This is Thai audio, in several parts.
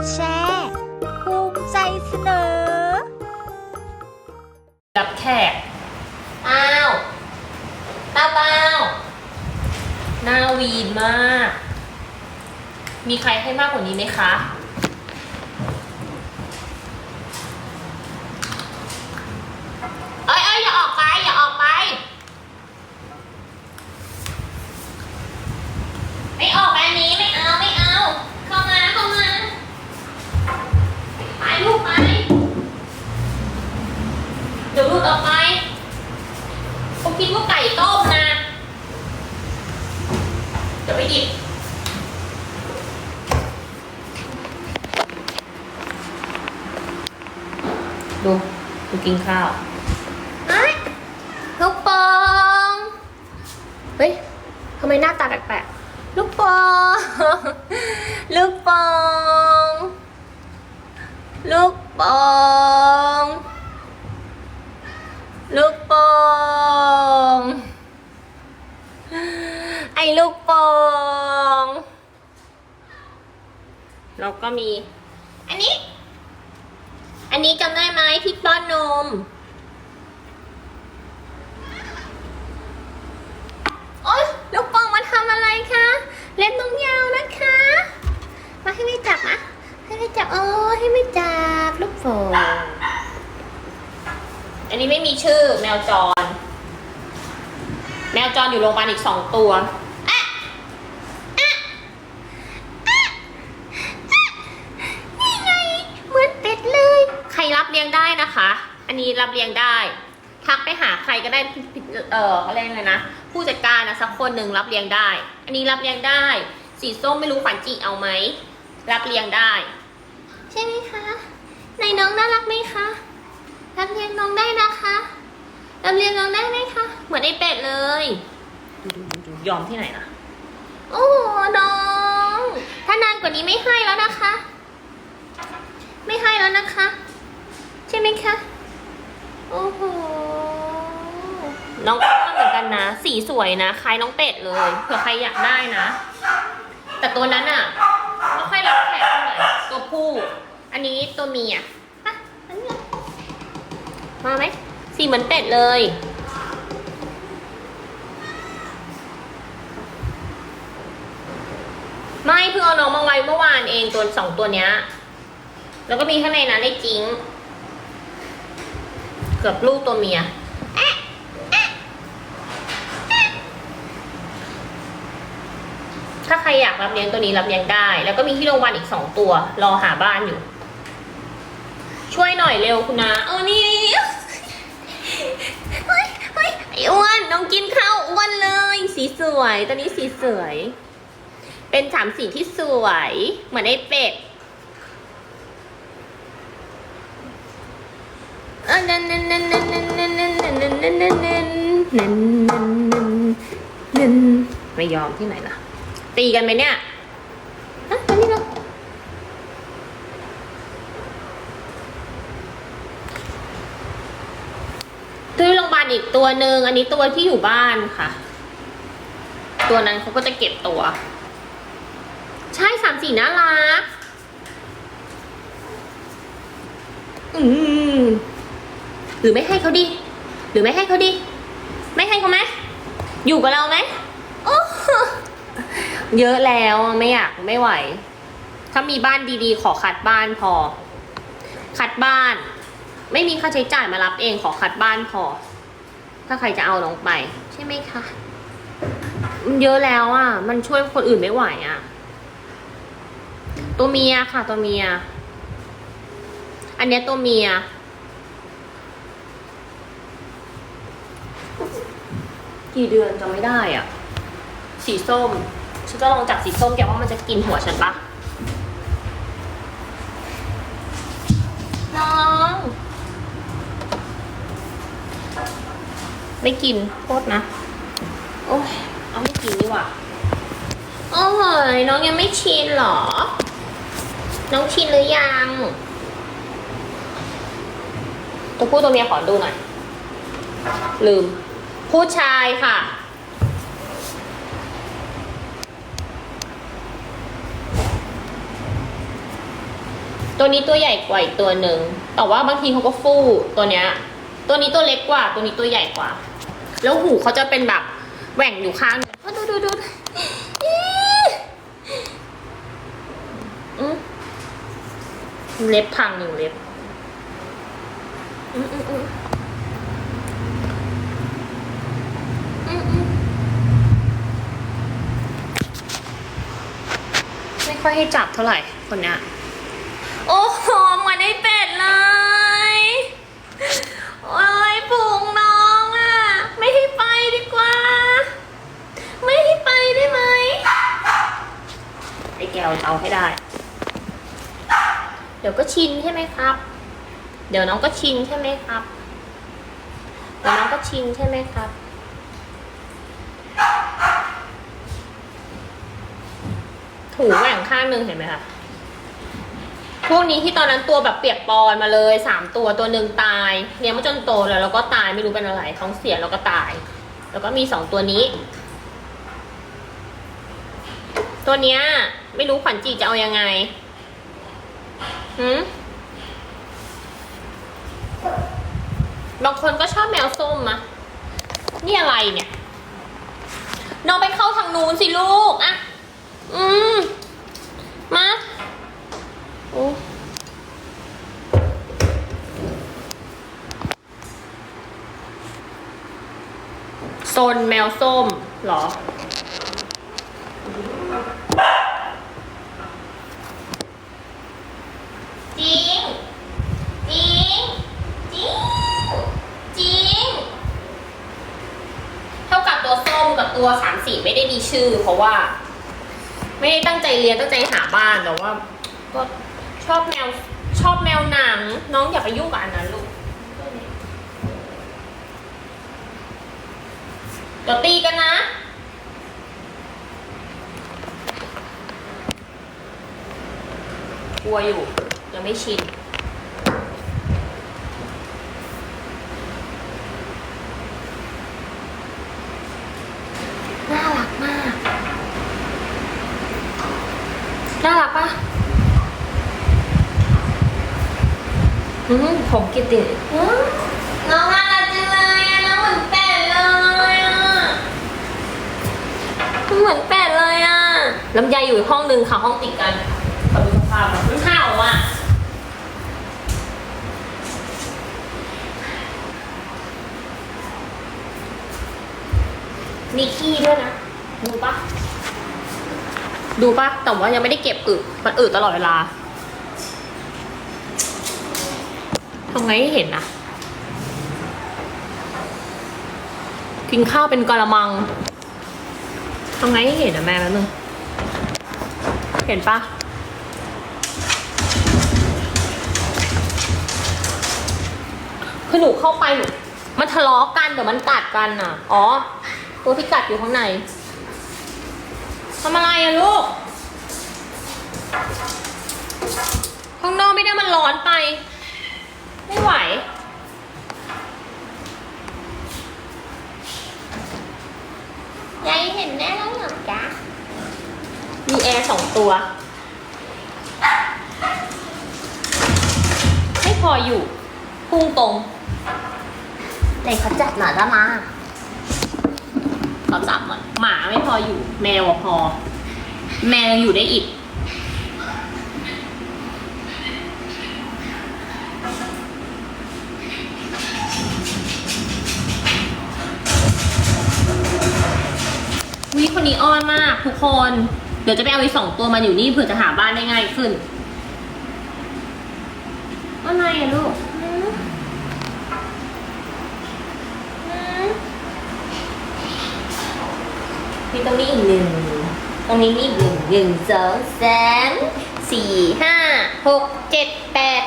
ดแชร์ภูมิใจเสนอ รับแขกอ้าวเต้าเต้าหน้าวีนมาก มีใครให้มากกว่านี้ไหมคะ เอ้ยเอ้ยอย่าออกไป อย่าออกไป ไม่ออกแบบนี้ไม่เอา ไม่เอา เข้ามา เข้ามา ไปลูกไป เดี๋ยวหลุดออกไปผมคิดว่าไก่ต้มนะ เดี๋ยวไปหยิบ ดู ดู กินข้าวไอ้ลูกโปองเฮ้ยทำไมหน้าตาแปลกๆลูกโปองลูกโปองลูกโปองลูกโป่งไอ้ลูกโป่งแล้วก็มี อันนี้ อันนี้จำได้ไหมที่ป้อนนม โอ๊ยลูกโป่งมาทำอะไรคะ เล็บน้องยาวนะคะ มาให้ไม่จับนะให้ไม่จับ โอ้ให้ไม่จับ ลูกโป่งอันนี้ไม่มีชื่อแมวจร แมวจรอยู่โรงพยาบาลอีกสองตัวอะอะอะนี่ไง เหมือนเป็ดเลย ใครรับเลี้ยงได้นะคะ อั นนี้รับเลี้ยงได้ ทักไปหาใครก็ได้เออเขาเรียกอะไรนะ ผู้จัดการนะสักคนหนึ่งรับเลี้ยงได้ อันนี้รับเลี้ยงได้ สีส้มไม่รู้ขวัญจีเอาไหมรับเลี้ยงได้ ใช่ไหมคะในน้องน่ารักไหมคะรับเลี้ยงน้องได้นะคะรับเลี้ยงน้องได้ไหมคะเหมือนไอเป็ดเลยดูดูดูดูยอมที่ไหนนะโอ้โหน้อง ถ้านานกว่านี้ไม่ให้แล้วนะคะ ไม่ให้แล้วนะคะ ใช่ไหมคะ โอ้โห น้องก็เหมือนกันนะ สีสวยนะ คล้ายน้องเป็ดเลย เผื่อใครอยากได้นะ แต่ตัวนั้นอะไม่ค่อยรับแขกเท่าไหร่ ตัวผู้ อันนี้ตัวเมียอะอันนี้มาไหม สีเหมือนเป็ดเลย ไม่เพิ่งเอาน้องมาไว้เมื่อวานเองตัวสองตัวเนี้ย แล้วก็มีข้างในนั้นได้จริง กือบลูกตัวเมีย ถ้าใครอยากรับเลี้ยงตัวนี้รับเลี้ยงได้ แล้วก็มีที่โรงพยาบาลอีกสองตัว รอหาบ้านอยู่ ช่วยหน่อยเร็วคุณนะเออนี่นี่ไอ้อ้วนน้องกินข้าวอ้วนเลย สีสวย ตอนนี้สีสวย เป็นสามสีที่สวย เหมือนไอ้เป็ด ไม่ยอมที่ไหนล่ะ ตีกันไหมเนี่ยฮะมานี่เราที่โรงพยาบาลอีกตัวหนึ่งอันนี้ตัวที่อยู่บ้านค่ะ ตัวนั้นเขาก็จะเก็บตัว ใช่สามสี่น่ารัก อืม หรือไม่ให้เขาดี หรือไม่ให้เขาดี ไม่ให้เขาไหมอยู่กับเราไหมเยอะแล้วไม่อยากไม่ไหว ถ้ามีบ้านดีๆ ขอคัดบ้านพอ คัดบ้าน ไม่มีค่าใช้จ่ายมารับเองขอคัดบ้านพอ ถ้าใครจะเอาน้องไป ใช่ไหมคะมันเยอะแล้วอะ มันช่วยคนอื่นไม่ไหวอะ ตัวเมียค่ะ ตัวเมีย อันนี้ตัวเมีย กี่เดือนจำไม่ได้อะ สีส้ม ฉันจะลองจับสีส้มแกว่ามันจะกินหัวฉันปะน้อง ไม่กินโทษนะ โอ้ยเอาไม่กินดีกว่าโอ้ยน้องยังไม่ชินเหรอ น้องชินหรือยัง ตัวผู้ตัวเมียขอดูหน่อย ลืม ผู้ชายค่ะ ตัวนี้ตัวใหญ่กว่าอีกตัวหนึ่ง แต่ว่าบางทีเขาก็ฟู่ตัวเนี้ย ตัวนี้ตัวเล็กกว่า ตัวนี้ตัวใหญ่กว่า แล้วหูเขาจะเป็นแบบแหว่งอยู่ข้างหนึ่งดูดูดูเล็บพังหนึ่งเล็บอืมอืมอืมอืมอืม ไม่ค่อยให้จับเท่าไหร่คนเนี้ยโอ้โหเหมือนไอ้เป็ดเลยโอ้ยผูงน้องอะ ไม่ให้ไปดีกว่า ไม่ให้ไปได้ไหมไอ้แก้วเอาให้ได้ เดี๋ยวก็ชินใช่ไหมครับ เดี๋ยวน้องก็ชินใช่ไหมครับ เดี๋ยวน้องก็ชินใช่ไหมครับ ถูแหว่งข้างหนึ่งเห็นไหมคะพวกนี้ที่ตอนนั้นตัวแบบเปียกปอนมาเลยสามตัวตัวหนึ่งตายเลี้ยงมาจนโตแล้วแล้วก็ตายไม่รู้เป็นอะไรท้องเสียแล้วก็ตาย แล้วก็มีสองตัวนี้ ตัวเนี้ย ไม่รู้ขวัญจีจะเอายังไงหืมบางคนก็ชอบแมวส้มมะนี่อะไรเนี่ย น้องไปเข้าทางนู้นสิลูกอะ อืม มาโอ้โซนแมวส้มเหรอ จริง จริง จริง จริง เท่ากับตัวส้มกับตัวสามสีไม่ได้มีชื่อเพราะว่า ไม่ได้ตั้งใจเรียนตั้งใจหาบ้านแต่ว่า ก็ชอบแมวชอบแมวหนัง น้องอย่าไปยุ่งกับอันนั้นลูกเดี๋ยวตีกันนะ กลัวอยู่ยังไม่ชิน น่ารักมาก น่ารักปะอืมผมกิติอืมน้องน่ารักจังเลยอะน้องเหมือนแปดเลยอะเหมือนแปดเลยอะลำไยอยู่อีกห้องหนึ่งค่ะห้องติดกันขอดูสภาพแบบมันเห่าอะมีขี้ด้วยนะดูปะ ดูปะแต่ว่ายังไม่ได้เก็บอึมันอึตลอดเวลาทำไงให้เห็นนะกินข้าวเป็นกะละมังทำไงให้เห็นนะแม่แป๊บนึงเห็นปะคือหนูเข้าไปหนูมันทะเลาะกันเดี๋ยวมันกัดกันอะ อ๋อ ตัวที่กัดอยู่ข้างใน ทำอะไรอะลูก ข้างนอกไม่ได้มันร้อนไป ไม่ไหว ยายเห็นแน่แล้วเหรอจ๊ะ มีแอร์สองตัว ไม่พออยู่ พุ่งตรงไหนเขาจัดหน่อยละมาขอจับหน่อย หมาไม่พออยู่ แมวพอ แมวยังอยู่ได้อีกวิคนนี้อ้อนมากทุกคน เดี๋ยวจะไปเอาอีกสองตัวมาอยู่นี่เผื่อจะหาบ้านได้ง่ายขึ้นอะไรอะลูกหืมหืม มีตรงนี้อีกหนึ่ง ตรงนี้มีอีกหนึ่งหนึ่งสองสามสี่ห้าหกเจ็ดแปด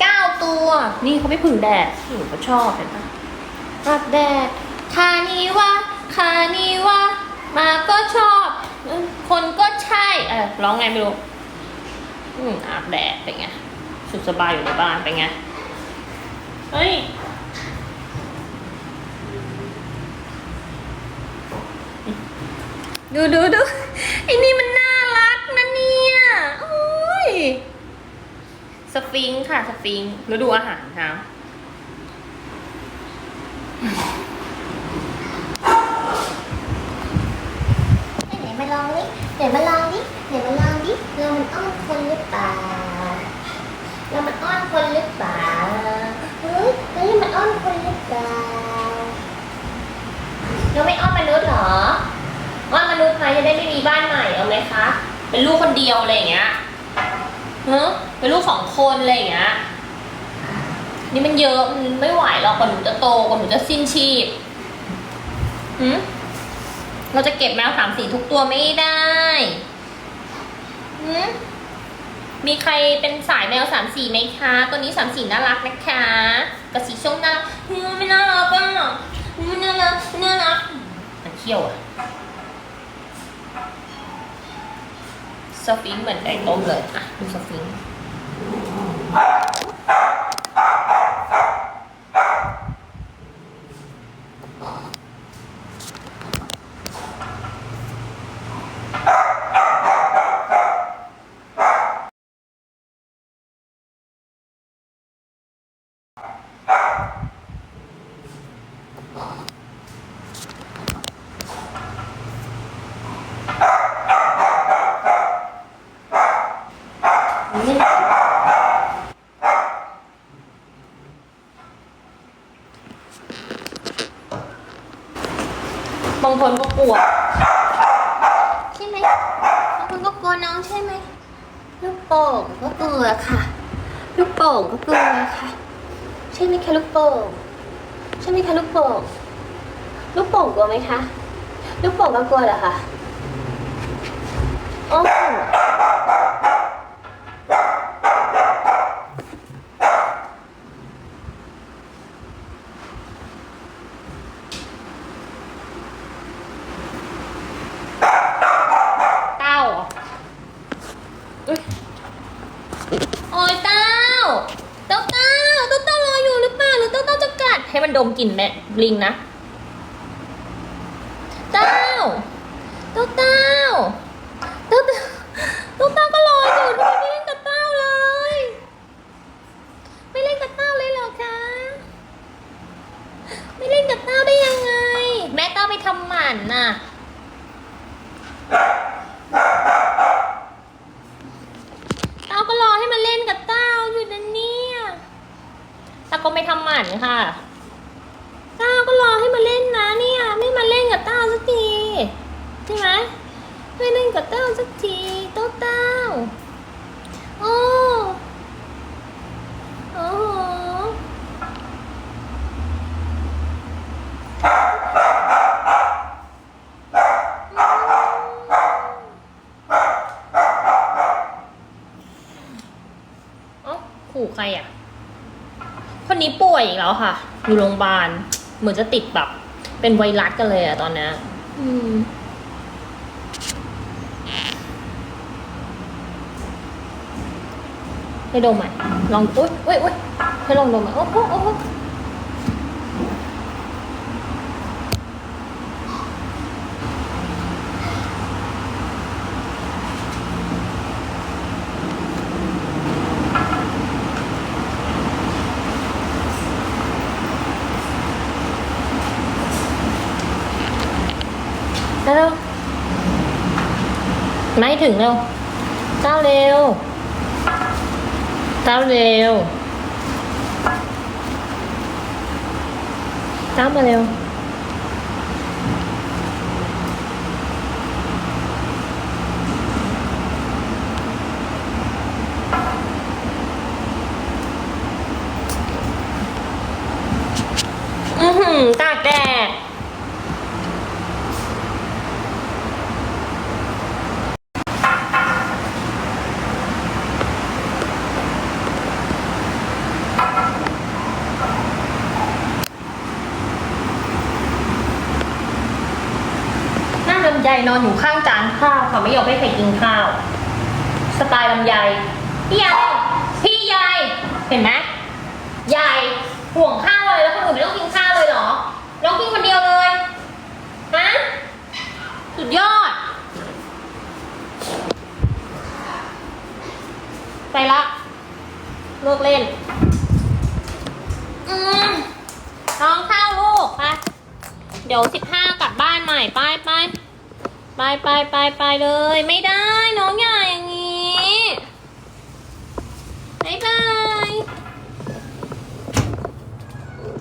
เก้าตัว นี่เขาไม่ผึ่งแดดหนูก็ชอบเห็นปะรับแดดคานีวะคานีวะมาก็ชอบเออคนก็ใช่ เออร้องไงไม่รู้ อืมอาบแดดเป็นไง สุขสบายอยู่ในบ้านเป็นไง เฮ้ย ดูดูดูไอ้นี่มันน่ารักนะเนี่ยโอ้ยสฟิงค์ค่ะสฟิงค์ฤดูอาหารค่ะไหนมาลองดิไหนมาลองดิไหนมาลองดิเรามันอ้อนคนหรือเปล่าเรามันอ้อนคนหรือเปล่าเฮ้ยเฮ้ยมันอ้อนคนหรือเปล่าเราไม่อ้อนมนุษย์เหรอ อ้อนมนุษย์ ได้ไม่มีบ้านใหม่เอาไหมคะ เป็นลูกคนเดียวอะไรอย่างเงี้ยเฮ้เป็นลูกสองคนอะไรอย่างเงี้ย นี่มันเยอะมันไม่ไหวหรอกกว่าหนูจะโตกว่าหนูจะสิ้นชีพหืมเราจะเก็บแมวสามสีทุกตัวไม่ได้หืมมีใครเป็นสายแมวสามสีไหมคะ ตัวนี้สามสีน่ารักนะคะกับสีส้มน่ารักหืมไม่น่ารักอะหืมน่ารักน่ารักมันเขี้ยวอะ สฟิงค์เหมือนไก่ต้มเลยอะดูสฟิงค์ บางคนก็กลัว ใช่ไหมบางคนก็กลัวน้องใช่ไหมลูกโป่งก็กลัวค่ะ ลูกโป่งก็กลัวค่ะ ใช่ไหมคะลูกโป่งใช่ไหมคะลูกโป่งลูกโป่งกลัวไหมคะ ลูกโป่งก็กลัวเหรอคะโอ้โห เต้าเหรออุ๊ยโอ้ยเต้า เต้าเต้าเต้าเต้ารออยู่หรือเปล่าหรือเต้าเต้าจะกัด ให้ มกลิ่นแม่ลิงนะเต้าเต้าเต้าเต้าเต้าเต้าเต้าก็รออยู่ทำไมไม่เล่นกับเต้าเลย ไม่เล่นกับเต้าเลยเหรอคะ ไม่เล่นกับเต้าได้ยังไง แม่เต้าไปทำหมันน่ะเต้าก็รอให้มันเล่นกับเต้าอยู่นั่นเนี่ยเต้าก็ไม่ทำหมันค่ะ เต้าก็รอให้มันเล่นนะเนี่ย ไม่มาเล่นกับเต้าสักทีใช่ไหมไม่เล่นกับเต้า สักทีเต้าเต้าโอ้โอ้โหอ้าขู่ใครอะ คนนี้ป่วยอีกแล้วค่ะ อยู่โรงพยาบาล เหมือนจะติดแบบ เป็นไวรัสกันเลยอะตอนนี้อืม ให้ดมไหมลองอุ้ยอุ้ยอุ้ยให้ลองดมไหมโอ้โหโอ้โหเร็วไม่ถึงเร็วเก้าวเร็ว ก้าเร็วก้ามาเร็ว นอนอยู่ข้างจานข้าวค่ะไม่ยอมให้ใครกินข้าว สไตล์ลำไยพี่ยายพี่ใหญ่เห็นไหมใหญ่ห่วงข้าวเลยแล้วคนอื่นไม่ต้องกินข้าวเลยเหรอ น้องกินคนเดียวเลยฮะสุดยอด ไปละเลิกเล่น อืมน้องข้าวลูกไปเดี๋ยวสิบห้ากลับบ้านใหม่ ไปไป ไปไปไปไปเลย ไม่ได้น้องอย่อย่างนี้บายบาย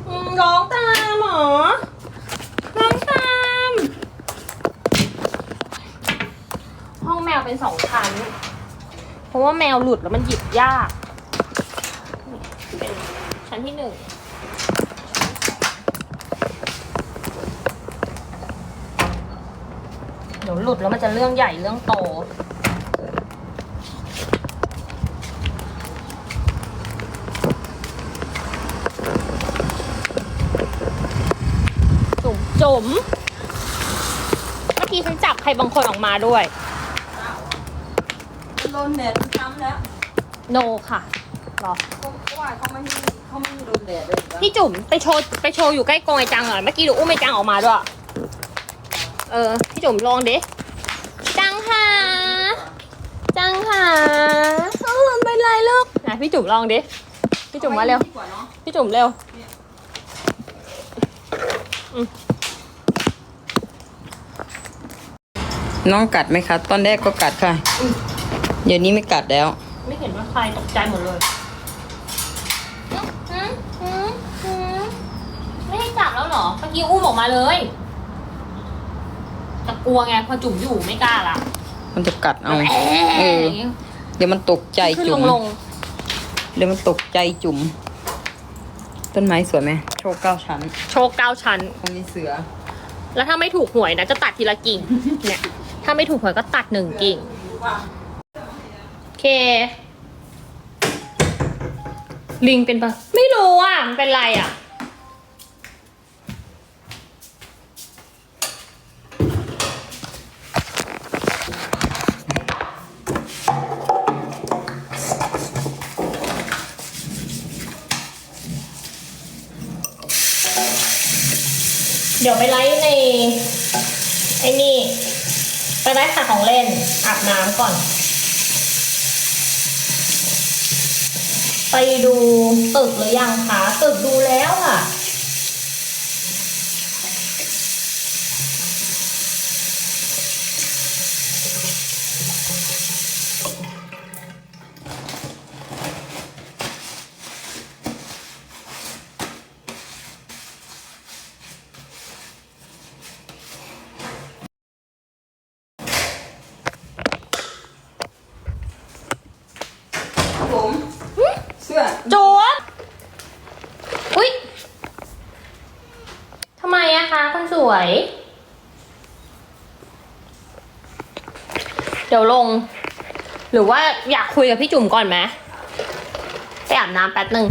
อืมร้องตามหรอร้องตาม ห้องแมวเป็นสองชั้น เพราะว่าแมวหลุดแล้วมันหยิบยาก เป็นชั้นที่หนึ่ง ดี๋ยวหลุดแล้วมันจะเรื่องใหญ่เรื่องโต จุ๋มจุ๋มเมื่อกี้ฉันจับใครบางคนออกมาด้วย โดนแดดช้ำแล้วโนค่ะหรอเขาว่าเขาไม่ให้เขาไม่ให้โดนแดดเลยเหรอพี่จุ๋มไปโชว์ไปโชว์อยู่ใกล้กรงไอจังหน่อยเมื่อกี้ดูอุ้มไอจังออกมาด้วย เออ พี่จุ๋มลองดิจังค่ะจังค่ะเออไม่เป็นไรลูกนะพี่จุ๋มลองดิพี่จุ๋มมาเร็วดีกว่าเนาะพี่จุ๋มเร็วน้องกัดไหมคะ ตอนแรกก็กัดค่ะ เดี๋ยวนี้ไม่กัดแล้ว ไม่เห็นว่าใครตกใจหมดเลยไม่ให้จับแล้วเหรอเมื่อกี้อุ้มออกมาเลย แต่กลัวไงพอจุ๋มอยู่ไม่กล้าละมันจะกัดเอาเอเอออเดี๋ยวมันตกใจขึ้นจุ๋ลมงลงเดี๋ยวมันตกใจจุ๋มต้นไม้สวยไหมโชว์เก้าชั้นโชว์เก้าชั้นตรงนี้เสือ แล้วถ้าไม่ถูกหวยนะจะตัดทีละกิ่ง เนี่ย ถ้าไม่ถูกหวยก็ตัดหนึ่งกิ่ง โอเค ลิงเป็นปะไม่รู้อะ มันเป็นไรอะ เดี๋ยวไปไลฟ์ในไอ้นี่ ไปไลฟ์ขายของเล่นอาบน้ำก่อน ไปดูตึกหรือยังคะตึกดูแล้วค่ะ สื้อโจวบอุ้ยทำไมอะคะคนสวย เดี๋ยวลง หรือว่าอยากคุยกับพี่จุ๋มก่อนไหมไปอาบน้ำแป๊บหนึ่ง